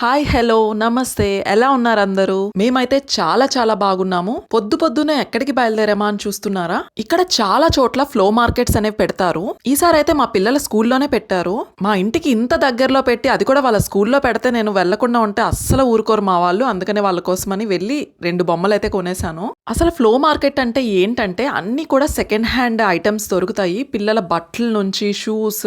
Hi hello నమస్తే. ఎలా ఉన్నారు అందరూ? మేమైతే చాలా చాలా బాగున్నాము. పొద్దు పొద్దునే ఎక్కడికి బయలుదేరామా అని చూస్తున్నారా? ఇక్కడ చాలా చోట్ల ఫ్లో మార్కెట్స్ అనేవి పెడతారు. ఈసారి అయితే మా పిల్లల స్కూల్లోనే పెట్టారు. మా ఇంటికి ఇంత దగ్గరలో పెట్టి అది కూడా వాళ్ళ స్కూల్లో పెడితే నేను వెళ్ళకుండా ఉంటే అస్సలు ఊరుకోరు మా వాళ్ళు. అందుకనే వాళ్ళ కోసమని వెళ్ళి రెండు బొమ్మలు అయితే కొనేశాను. అసలు ఫ్లో మార్కెట్ అంటే ఏంటంటే అన్ని కూడా సెకండ్ హ్యాండ్ ఐటమ్స్ దొరుకుతాయి. పిల్లల బట్టల నుంచి షూస్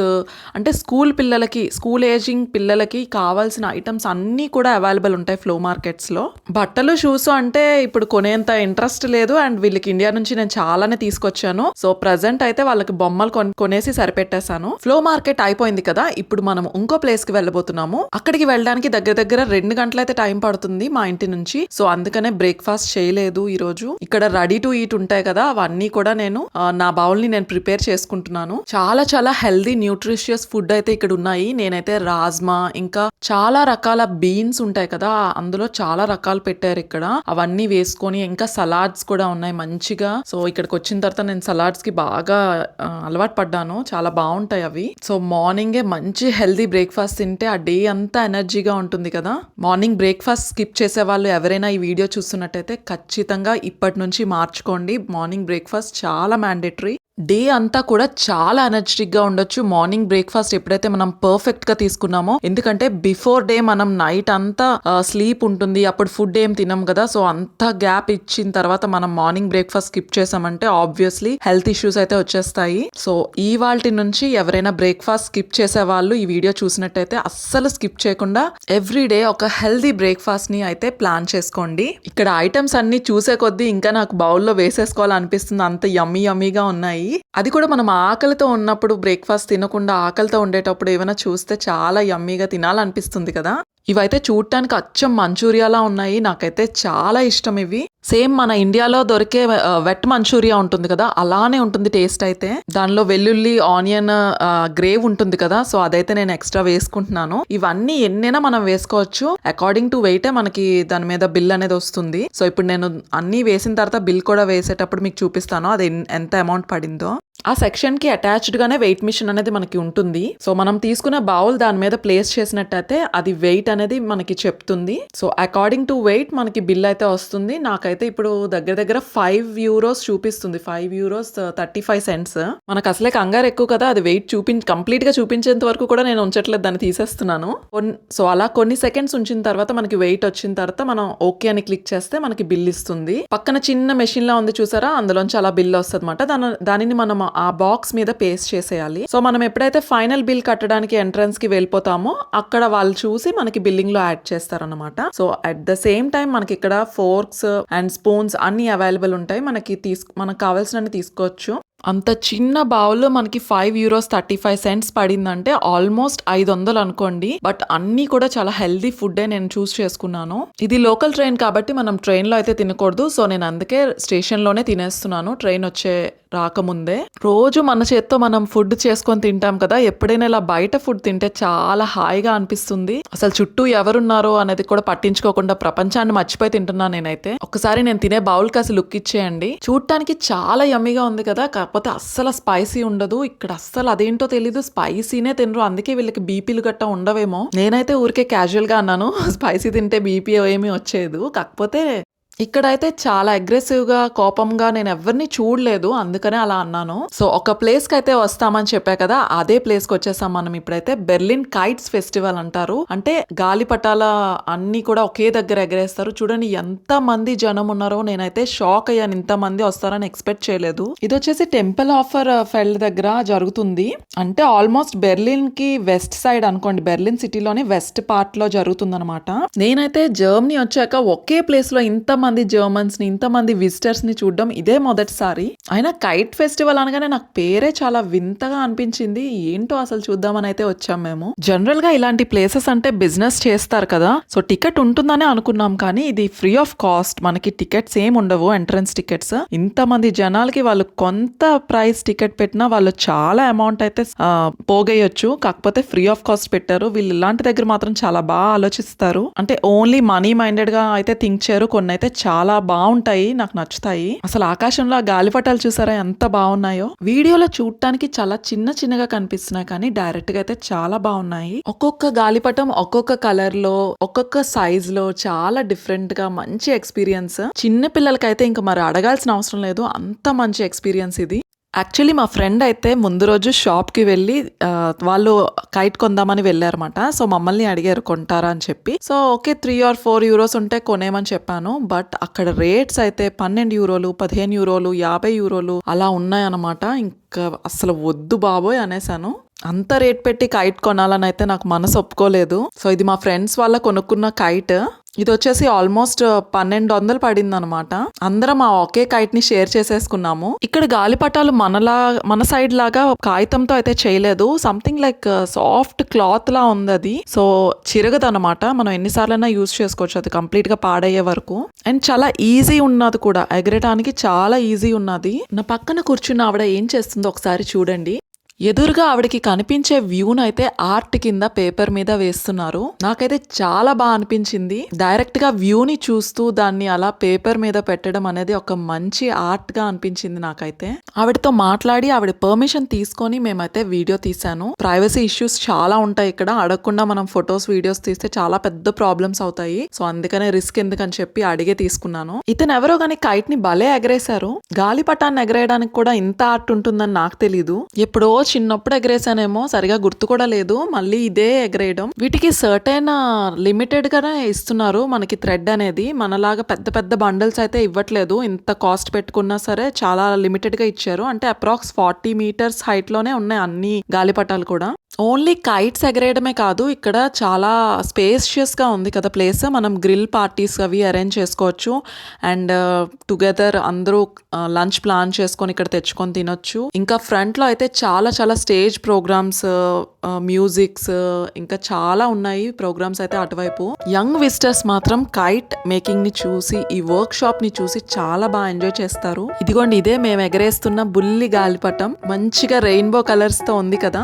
అంటే స్కూల్ పిల్లలకి స్కూల్ ఏజింగ్ పిల్లలకి కావాల్సిన ఐటమ్స్ అన్నీ కూడా అవైలబుల్ ఉంటాయి ఫ్లో మార్కెట్స్లో బట్టలు షూస్ అంటే ఇప్పుడు కొనేంత ఇంట్రెస్ట్ లేదు అండ్ వీళ్ళకి ఇండియా నుంచి నేను చాలానే తీసుకొచ్చాను. సో ప్రజెంట్ అయితే వాళ్ళకి బొమ్మలు కొనేసి సరిపెట్టేశాను. ఫ్లో మార్కెట్ అయిపోయింది కదా ఇప్పుడు మనం ఇంకో ప్లేస్కి వెళ్ళబోతున్నాము. అక్కడికి వెళ్ళడానికి దగ్గర దగ్గర రెండు గంటలైతే టైం పడుతుంది మా ఇంటి నుంచి. సో అందుకనే బ్రేక్ఫాస్ట్ చేయలేదు ఈ రోజు ఇక్కడ రెడీ టు ఈట్ ఉంటాయి కదా అవన్నీ కూడా నేను నా బౌల్ని నేను ప్రిపేర్ చేసుకుంటున్నాను. చాలా చాలా హెల్దీ న్యూట్రిషియస్ ఫుడ్ అయితే ఇక్కడ ఉన్నాయి నేనైతే రాజ్మా ఇంకా చాలా రకాల బీన్స్ ఉంటాయి కదా అందులో చాలా రకాలు పెట్టారు ఇక్కడ. అవన్నీ వేసుకొని ఇంకా సలాడ్స్ కూడా ఉన్నాయి మంచిగా. సో ఇక్కడికి వచ్చిన తర్వాత నేను సలాడ్స్కి బాగా అలవాటు పడ్డాను. చాలా బాగుంటాయి అవి. సో మార్నింగే మంచి హెల్దీ బ్రేక్ఫాస్ట్ తింటే ఆ డే అంతా ఎనర్జీగా ఉంటుంది కదా. మార్నింగ్ బ్రేక్ఫాస్ట్ స్కిప్ చేసే వాళ్ళు ఎవరైనా ఈ వీడియో చూస్తున్నట్టయితే ఖచ్చితంగా ఇప్పటి నుంచి మార్చుకోండి. మార్నింగ్ బ్రేక్ఫాస్ట్ చాలా మ్యాండేటరీ. డే అంతా కూడా చాలా ఎనర్జెటిక్గా ఉండొచ్చు. మార్నింగ్ బ్రేక్ఫాస్ట్ ఎప్పుడైతే మనం పర్ఫెక్ట్గా తీసుకున్నామో ఎందుకంటే బిఫోర్ డే మనం నైట్ అంతా స్లీప్ ఉంటుంది. అప్పుడు ఫుడ్ ఏం తినం కదా. సో అంత గ్యాప్ ఇచ్చిన తర్వాత మనం మార్నింగ్ బ్రేక్ఫాస్ట్ స్కిప్ చేసామంటే ఆబ్వియస్లీ హెల్త్ ఇష్యూస్ అయితే వచ్చేస్తాయి. సో ఈ వాటి నుంచి ఎవరైనా బ్రేక్ఫాస్ట్ స్కిప్ చేసే వాళ్ళు ఈ వీడియో చూసినట్టయితే అస్సలు స్కిప్ చేయకుండా ఎవ్రీ డే ఒక హెల్దీ బ్రేక్ఫాస్ట్ని అయితే ప్లాన్ చేసుకోండి. ఇక్కడ ఐటమ్స్ అన్ని చూసే కొద్దీ ఇంకా నాకు బౌల్లో వేసేసుకోవాలనిపిస్తుంది. అంత యమ్మీ యమ్మీగా ఉన్నాయి. అది కూడా మనం ఆకలితో ఉన్నప్పుడు బ్రేక్ఫాస్ట్ తినకుండా ఆకలితో ఉండేటప్పుడు ఏమైనా చూస్తే చాలా యమ్మీగా తినాలనిపిస్తుంది కదా. ఇవైతే చూడటానికి అచ్చం మంచూరియాలా ఉన్నాయి. నాకైతే చాలా ఇష్టం ఇవి. సేమ్ మన ఇండియాలో దొరికే వెట్ మంచూరియా ఉంటుంది కదా అలానే ఉంటుంది టేస్ట్ అయితే. దానిలో వెల్లుల్లి ఆనియన్ గ్రేవ్ ఉంటుంది కదా సో అదైతే నేను ఎక్స్ట్రా వేసుకుంటున్నాను. ఇవన్నీ ఎన్నైనా మనం వేసుకోవచ్చు. అకార్డింగ్ టు వెయిటే మనకి దాని మీద బిల్ అనేది వస్తుంది. సో ఇప్పుడు నేను అన్నీ వేసిన తర్వాత బిల్ కూడా వేసేటప్పుడు మీకు చూపిస్తాను అది ఎంత అమౌంట్ పడిందో. ఆ సెక్షన్కి అటాచ్డ్ గానే వెయిట్ మిషన్ అనేది మనకి ఉంటుంది. సో మనం తీసుకున్న బౌల్ దాని మీద ప్లేస్ చేసినట్టయితే అది వెయిట్ అనేది మనకి చెప్తుంది. సో అకార్డింగ్ టు వెయిట్ మనకి బిల్ అయితే వస్తుంది. నాకైతే ఇప్పుడు దగ్గర దగ్గర ఫైవ్ యూరోస్ చూపిస్తుంది. Five euros thirty five cents మనకు అసలే కంగారు ఎక్కువ కదా అది వెయిట్ చూపి కంప్లీట్గా చూపించేంత వరకు కూడా నేను ఉంచట్లేదు దాన్ని తీసేస్తున్నాను. సో అలా కొన్ని సెకండ్స్ ఉంచిన తర్వాత మనకి వెయిట్ వచ్చిన తర్వాత మనం ఓకే అని క్లిక్ చేస్తే మనకి బిల్ ఇస్తుంది. పక్కన చిన్న మెషిన్ లా ఉంది చూసారా అందులోంచి అలా బిల్ వస్తుంది అనమాట దానిని మనం ఆ బాక్స్ మీద పేస్ట్ చేసేయాలి. సో మనం ఎప్పుడైతే ఫైనల్ బిల్ కట్టడానికి ఎంట్రన్స్కి వెళ్ళిపోతామో అక్కడ వాళ్ళు చూసి మనకి బిల్లింగ్లో యాడ్ చేస్తారనమాట so at the same time మనకి ఇక్కడ ఫోర్క్స్ అండ్ స్పూన్స్ అన్ని అవైలబుల్ ఉంటాయి. మనకి తీసు మనకు కావాల్సినవి తీసుకోవచ్చు. అంత చిన్న బౌల్ మనకి five euros thirty five cents పడిందంటే ఆల్మోస్ట్ ఐదు వందలు అనుకోండి. బట్ అన్ని కూడా చాలా హెల్దీ ఫుడ్డే నేను చూస్ చేసుకున్నాను. ఇది లోకల్ ట్రైన్ కాబట్టి మనం ట్రైన్లో అయితే తినకూడదు. సో నేను అందుకే స్టేషన్లోనే తినేస్తున్నాను. ట్రైన్ వచ్చే రాకముందే. రోజు మన చేత్తో మనం ఫుడ్ చేసుకొని తింటాం కదా ఎప్పుడైనా ఇలా బయట ఫుడ్ తింటే చాలా హాయిగా అనిపిస్తుంది. అసలు చుట్టూ ఎవరున్నారో అనేది కూడా పట్టించుకోకుండా ప్రపంచాన్ని మర్చిపోయి తింటున్నాను నేనైతే. ఒకసారి నేను తినే బౌల్ కాసి లుక్ ఇచ్చేయండి. చూడటానికి చాలా యమ్మీగా ఉంది కదా కాకపోతే అస్సలు స్పైసీ ఉండదు. ఇక్కడ అస్సలు అదేంటో తెలీదు. స్పైసీనే తినరు. అందుకే వీళ్ళకి బీపీలు గట్టా ఉండవేమో. నేనైతే ఊరికే క్యాజువల్గా అన్నాను స్పైసీ తింటే బీపీ ఏమీ వచ్చేది కాకపోతే ఇక్కడైతే చాలా అగ్రెసివ్గా కోపంగా నేను ఎవరిని చూడలేదు అందుకనే అలా అన్నాను. సో ఒక ప్లేస్కి అయితే వస్తామని చెప్పా కదా అదే ప్లేస్కి వచ్చేసాం మనం ఇప్పుడైతే. బెర్లిన్ కైట్స్ ఫెస్టివల్ అంటారు. అంటే గాలిపటాల అన్ని కూడా ఒకే దగ్గర ఎగరేస్తారు. చూడండి ఎంత మంది జనం ఉన్నారో నేనైతే షాక్ అయ్యాను. ఇంత మంది వస్తారని ఎక్స్పెక్ట్ చేయలేదు. ఇది వచ్చేసి టెంపుల్ ఆఫర్ ఫెల్డ్ దగ్గర జరుగుతుంది. అంటే ఆల్మోస్ట్ బెర్లిన్కి వెస్ట్ సైడ్ అనుకోండి బెర్లిన్ సిటీలోని వెస్ట్ పార్ట్లో జరుగుతుంది అనమాట నేనైతే జర్మనీ వచ్చాక ఒకే ప్లేస్లో ఇంత మంది జర్మన్స్ని ఇంత మంది విజిటర్స్ని చూడడం ఇదే మొదటిసారి. అయినా కైట్ ఫెస్టివల్ అనగానే నాకు పేరే చాలా వింతగా అనిపించింది. ఏంటో అసలు చూద్దామని అయితే వచ్చాం మేము. జనరల్గా ఇలాంటి ప్లేసెస్ అంటే బిజినెస్ చేస్తారు కదా. సో టికెట్ ఉంటుందనే అనుకున్నాం కానీ ఇది ఫ్రీ ఆఫ్ కాస్ట్ మనకి టికెట్స్ ఏం ఉండవు ఎంట్రన్స్ టికెట్స్ ఇంత మంది జనాలకి వాళ్ళు కొంత ప్రైస్ టికెట్ పెట్టినా వాళ్ళు చాలా అమౌంట్ అయితే ఆ, పోగేయొచ్చు. కాకపోతే ఫ్రీ ఆఫ్ కాస్ట్ పెట్టారు. వీళ్ళు ఇలాంటి దగ్గర మాత్రం చాలా బాగా ఆలోచిస్తారు. అంటే ఓన్లీ మనీ మైండెడ్గా అయితే థింక్ చేయరు. కొన్ని అయితే చాలా బాగుంటాయి నాకు నచ్చుతాయి. అసలు ఆకాశంలో ఆ గాలిపటాలు చూసారా ఎంత బాగున్నాయో? వీడియోలో చూడటానికి చాలా చిన్న చిన్నగా కనిపిస్తున్నాయి కానీ డైరెక్ట్గా అయితే చాలా బాగున్నాయి. ఒక్కొక్క గాలిపటం ఒక్కొక్క కలర్లో ఒక్కొక్క సైజ్లో చాలా డిఫరెంట్గా మంచి ఎక్స్పీరియన్స్. చిన్న పిల్లలకైతే ఇంకా మరి అడగాల్సిన అవసరం లేదు. అంత మంచి ఎక్స్పీరియన్స్ ఇది. యాక్చువల్లీ మా ఫ్రెండ్ అయితే ముందు రోజు షాప్కి వెళ్ళి వాళ్ళు కైట్ కొందామని వెళ్ళారన్నమాట. సో మమ్మల్ని అడిగారు కొంటారా? అని చెప్పి. So okay three or four euros ఉంటే కొనేమని చెప్పాను. బట్ అక్కడ రేట్స్ అయితే పన్నెండు యూరోలు పదిహేను యూరోలు యాభై యూరోలు అలా ఉన్నాయన్నమాట. ఇంకా అసలు వద్దు బాబోయ్ అనేసాను. అంత రేట్ పెట్టి కైట్ కొనాలని అయితే నాకు మనసు ఒప్పుకోలేదు. సో ఇది మా ఫ్రెండ్స్ వాళ్ళ కొనుక్కున్న కైట్. ఇది వచ్చేసి ఆల్మోస్ట్ పన్నెండు వందలు పడింది అనమాట అందరం ఆ ఒకే కైట్ని షేర్ చేసేసుకున్నాము. ఇక్కడ గాలిపటాలు మనలా మన సైడ్ లాగా కాగితంతో అయితే చేయలేదు. సంథింగ్ లైక్ సాఫ్ట్ క్లాత్ లా ఉంది అది సో చిరగదు అనమాట మనం ఎన్నిసార్లైనా యూజ్ చేసుకోవచ్చు. అది కంప్లీట్గా పాడయ్యే వరకు. అండ్ చాలా ఈజీ ఉన్నది కూడా. ఎగరటానికి చాలా ఈజీ ఉన్నది. నా పక్కన కూర్చున్న ఆవిడ ఏం చేస్తుందో ఒకసారి చూడండి. ఎదురుగా ఆవిడకి కనిపించే వ్యూను అయితే ఆర్ట్ కింద పేపర్ మీద వేస్తున్నారు. నాకైతే చాలా బాగా అనిపించింది. డైరెక్ట్గా వ్యూని చూస్తూ దాన్ని అలా పేపర్ మీద పెట్టడం అనేది ఒక మంచి ఆర్ట్గా అనిపించింది నాకైతే. ఆవిడతో మాట్లాడి ఆవిడ పర్మిషన్ తీసుకొని మేమైతే వీడియో తీసాను ప్రైవసీ ఇష్యూస్ చాలా ఉంటాయి ఇక్కడ. అడగకుండా మనం ఫొటోస్ వీడియోస్ తీస్తే చాలా పెద్ద ప్రాబ్లమ్స్ అవుతాయి. సో అందుకనే రిస్క్ ఎందుకని చెప్పి అడిగే తీసుకున్నాను. ఇతను ఎవరో కానీ కైట్ని భలే ఎగరేశారు. గాలిపటాన్ని ఎగరేయడానికి కూడా ఇంత ఆర్ట్ ఉంటుందని నాకు తెలీదు. ఎప్పుడో చిన్నప్పుడు ఎగరేసానేమో సరిగా గుర్తు కూడా లేదు. మళ్ళీ ఇదే ఎగరేయడం. వీటికి సర్టైన్ లిమిటెడ్ గానే ఇస్తున్నారు మనకి థ్రెడ్ అనేది. మనలాగా పెద్ద పెద్ద బండల్స్ అయితే ఇవ్వట్లేదు. ఇంత కాస్ట్ పెట్టుకున్నా సరే చాలా లిమిటెడ్గా ఇచ్చారు. అంటే అప్రాక్స్ ఫార్టీ మీటర్స్ హైట్లోనే ఉన్నాయి అన్ని గాలిపటాలు కూడా. ఓన్లీ కైట్స్ ఎగరేయడమే కాదు ఇక్కడ చాలా స్పేషియస్గా ఉంది కదా ప్లేస్. మనం గ్రిల్ పార్టీస్ అవి అరేంజ్ చేసుకోవచ్చు. అండ్ uh, టుగెదర్ అందరూ uh, లంచ్ ప్లాన్ చేసుకొని ఇక్కడ తెచ్చుకొని తినొచ్చు. ఇంకా ఫ్రంట్లో అయితే చాలా చాలా స్టేజ్ ప్రోగ్రామ్స్ uh, మ్యూజిక్స్ ఇంకా చాలా ఉన్నాయి ప్రోగ్రామ్స్ అయితే అటువైపు. యంగ్ విజిటర్స్ మాత్రం కైట్ మేకింగ్ని చూసి ఈ వర్క్ షాప్ని చూసి చాలా బాగా ఎంజాయ్ చేస్తారు. ఇదిగోండి ఇదే మేము ఎగరేస్తున్న బుల్లి గాలిపటం. మంచిగా రెయిన్బో కలర్స్తో ఉంది కదా.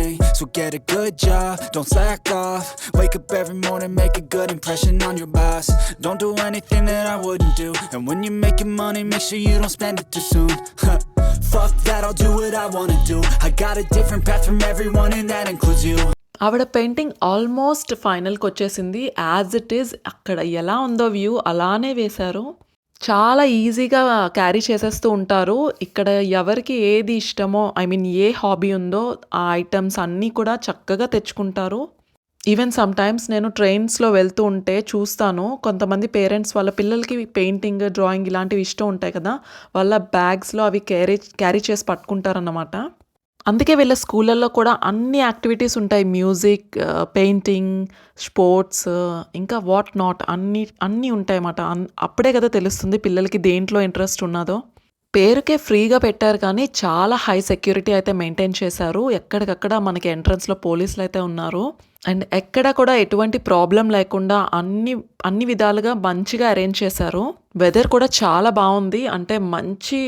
So get a good job, don't slack off. Wake up every morning, make a good impression on your boss. Don't do anything that I wouldn't do. And when you're making money, make sure you don't spend it too soon. Fuck that, I'll do what I wanna do. I got a different path from everyone, and that includes you. ఆవిడ painting almost ఫైనల్కి వచ్చేసింది as it is అక్కడ ఎలా ఉందో view అలానే వేశారు చాలా ఈజీగా క్యారీ చేసేస్తూ ఉంటారు. ఇక్కడ ఎవరికి ఏది ఇష్టమో ఐ మీన్ ఏ హాబీ ఉందో ఆ ఐటమ్స్ అన్నీ కూడా చక్కగా తెచ్చుకుంటారు. ఈవెన్ సమ్ టైమ్స్ నేను ట్రైన్స్లో వెళ్తూ ఉంటే చూస్తాను. కొంతమంది పేరెంట్స్ వాళ్ళ పిల్లలకి పెయింటింగ్ డ్రాయింగ్ ఇలాంటివి ఇష్టం ఉంటాయి కదా వాళ్ళ బ్యాగ్స్లో అవి క్యారీ క్యారీ చేసి పట్టుకుంటారన్నమాట. అందుకే వీళ్ళ స్కూళ్ళల్లో కూడా అన్ని యాక్టివిటీస్ ఉంటాయి. మ్యూజిక్ పెయింటింగ్ స్పోర్ట్స్ ఇంకా వాట్ నాట్ అన్ని అన్నీ ఉంటాయన్నమాట. అన్- అప్పుడే కదా తెలుస్తుంది పిల్లలకి దేంట్లో ఇంట్రెస్ట్ ఉన్నదో. పేరుకే ఫ్రీగా పెట్టారు కానీ చాలా హై సెక్యూరిటీ అయితే మెయింటైన్ చేశారు. ఎక్కడికక్కడ మనకి ఎంట్రన్స్లో పోలీసులు అయితే ఉన్నారు. అండ్ ఎక్కడ కూడా ఎటువంటి ప్రాబ్లం లేకుండా అన్ని అన్ని విధాలుగా మంచిగా అరేంజ్ చేశారు. వెదర్ కూడా చాలా బాగుంది. అంటే మంచి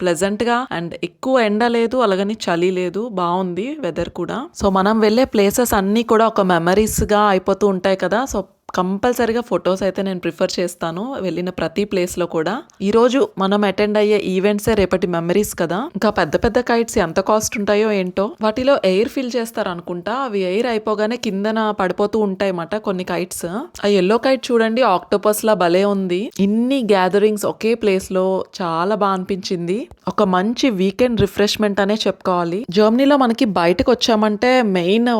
ప్లెజెంట్గా అండ్ ఎక్కువ ఎండ లేదు అలాగని చలి లేదు బాగుంది వెదర్ కూడా. సో మనం వెళ్ళే ప్లేసెస్ అన్నీ కూడా ఒక మెమరీస్గా అయిపోతూ ఉంటాయి కదా. సో కంపల్సరీగా ఫొటోస్ అయితే నేను ప్రిఫర్ చేస్తాను వెళ్ళిన ప్రతి ప్లేస్లో కూడా. ఈరోజు మనం అటెండ్ అయ్యే ఈవెంట్సే రేపటి మెమరీస్ కదా. ఇంకా పెద్ద పెద్ద కైట్స్ ఎంత కాస్ట్ ఉంటాయో ఏంటో వాటిలో ఎయిర్ ఫిల్ చేస్తారు అనుకుంటా అవి ఎయిర్ అయిపోగానే కిందన పడిపోతూ ఉంటాయి అన్నమాట కొన్ని కైట్స్ ఆ ఎల్లో కైట్ చూడండి ఆక్టోపస్ లా భలే ఉంది. ఇన్ని గ్యాదరింగ్స్ ఒకే ప్లేస్లో చాలా బాగా అనిపించింది. ఒక మంచి వీకెండ్ రిఫ్రెష్మెంట్ అనే చెప్పుకోవాలి. జర్మనీలో మనకి బయటకు వచ్చామంటే మెయిన్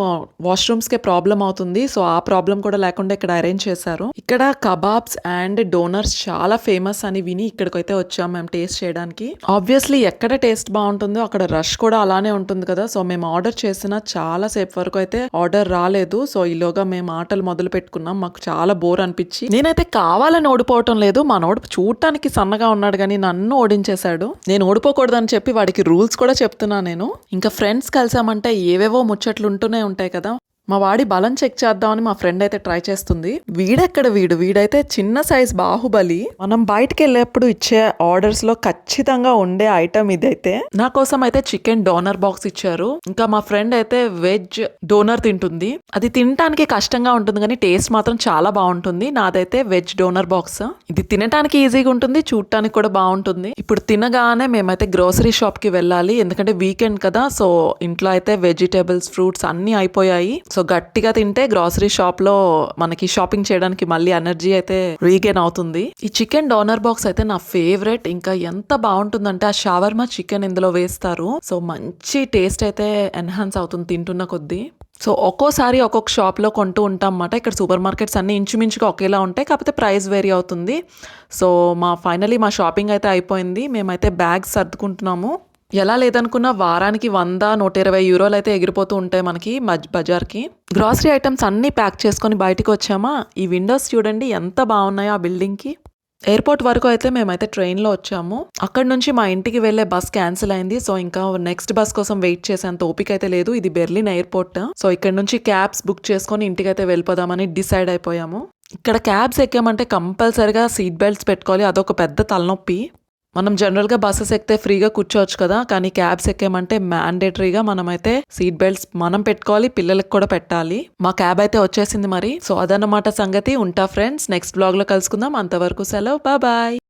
వాష్రూమ్స్ కే ప్రాబ్లం అవుతుంది. సో ఆ ప్రాబ్లం కూడా లేకుండా ఇక్కడ అరేంజ్ చేశారు. ఇక్కడ కబాబ్స్ అండ్ డోనర్స్ చాలా ఫేమస్ అని విని ఇక్కడికైతే వచ్చాం మేము టేస్ట్ చేయడానికి. ఆబ్వియస్లీ ఎక్కడ టేస్ట్ బాగుంటుందో అక్కడ రష్ కూడా అలానే ఉంటుంది కదా. సో మేము ఆర్డర్ చేసిన చాలా సేపు వరకు అయితే ఆర్డర్ రాలేదు. సో ఈలోగా మేము ఆటలు మొదలు పెట్టుకున్నాం. మాకు చాలా బోర్ అనిపించి నేనైతే కావాలని ఓడిపోవటం లేదు. మా నోడు చూడటానికి సన్నగా ఉన్నాడు కానీ నన్ను ఓడించేశాడు. నేను ఓడిపోకూడదని చెప్పి వాడికి రూల్స్ కూడా చెప్తున్నా నేను. ఇంకా ఫ్రెండ్స్ కలిసామంటే ఏవేవో ముచ్చట్లు ఉంటూనే ఉంటాయి కదా. మా వాడి బలం చెక్ చేద్దామని మా ఫ్రెండ్ అయితే ట్రై చేస్తుంది. వీడెక్కడ వీడు? వీడైతే చిన్న సైజ్ బాహుబలి. మనం బయటికి వెళ్ళేప్పుడు ఇచ్చే ఆర్డర్స్లో ఖచ్చితంగా ఉండే ఐటమ్ ఇదైతే. నా కోసం అయితే చికెన్ డోనర్ బాక్స్ ఇచ్చారు. ఇంకా మా ఫ్రెండ్ అయితే వెజ్ డోనర్ తింటుంది. అది తినటానికి కష్టంగా ఉంటుంది కానీ టేస్ట్ మాత్రం చాలా బాగుంటుంది. నాదైతే వెజ్ డోనర్ బాక్స్. ఇది తినటానికి ఈజీగా ఉంటుంది చూడటానికి కూడా బాగుంటుంది. ఇప్పుడు తినగానే మేమైతే గ్రోసరీ షాప్కి వెళ్ళాలి. ఎందుకంటే వీకెండ్ కదా సో ఇంట్లో అయితే వెజిటేబుల్స్ ఫ్రూట్స్ అన్ని అయిపోయాయి. సో గట్టిగా తింటే గ్రాసరీ షాప్లో మనకి షాపింగ్ చేయడానికి మళ్ళీ ఎనర్జీ అయితే రీగెయిన్ అవుతుంది. ఈ చికెన్ డోనర్ బాక్స్ అయితే నా ఫేవరెట్ ఇంకా ఎంత బాగుంటుందంటే ఆ షవర్మా చికెన్ ఇందులో వేస్తారు. సో మంచి టేస్ట్ అయితే ఎన్హాన్స్ అవుతుంది తింటున్న కొద్దీ. సో ఒక్కోసారి ఒక్కొక్క షాప్లో కొంటూ ఉంటాం అన్నమాట. ఇక్కడ సూపర్ మార్కెట్స్ అన్ని ఇంచుమించుగా ఒకేలా ఉంటాయి. కాకపోతే ప్రైస్ వేరీ అవుతుంది. సో మా ఫైనలీ మా షాపింగ్ అయితే అయిపోయింది. మేమైతే బ్యాగ్స్ సర్దుకుంటున్నాము. ఎలా లేదనుకున్నా వారానికి వంద నూట ఇరవై యూరోలు అయితే ఎగిరిపోతూ ఉంటాయి మనకి బజార్కి. గ్రాసరీ ఐటమ్స్ అన్నీ ప్యాక్ చేసుకొని బయటికి వచ్చామా? ఈ విండోస్ చూడండి ఎంత బాగున్నాయో ఆ బిల్డింగ్కి. ఎయిర్పోర్ట్ వరకు అయితే మేమైతే ట్రైన్లో వచ్చాము. అక్కడ నుంచి మా ఇంటికి వెళ్ళే బస్ క్యాన్సిల్ అయింది. సో ఇంకా నెక్స్ట్ బస్ కోసం వెయిట్ చేసేంత ఓపిక అయితే లేదు. ఇది బెర్లిన్ ఎయిర్పోర్ట్ సో ఇక్కడ నుంచి క్యాబ్స్ బుక్ చేసుకొని ఇంటికి అయితే వెళ్ళిపోదామని డిసైడ్ అయిపోయాము. ఇక్కడ క్యాబ్స్ ఎక్కామంటే కంపల్సరిగా సీట్ బెల్ట్స్ పెట్టుకోవాలి. అదొక పెద్ద తలనొప్పి. మనం జనరల్గా బస్సెస్ ఎక్కితే ఫ్రీగా కూర్చోవచ్చు కదా కానీ క్యాబ్స్ ఎక్కామంటే మ్యాండేటరీగా మనమైతే సీట్ బెల్ట్స్ మనం పెట్టుకోవాలి పిల్లలకి కూడా పెట్టాలి. మా క్యాబ్ అయితే వచ్చేసింది మరి. సో అదన్నమాట సంగతి. ఉంటా ఫ్రెండ్స్ నెక్స్ట్ బ్లాగ్లో కలుసుకుందాం. అంతవరకు సెలవు. బాయ్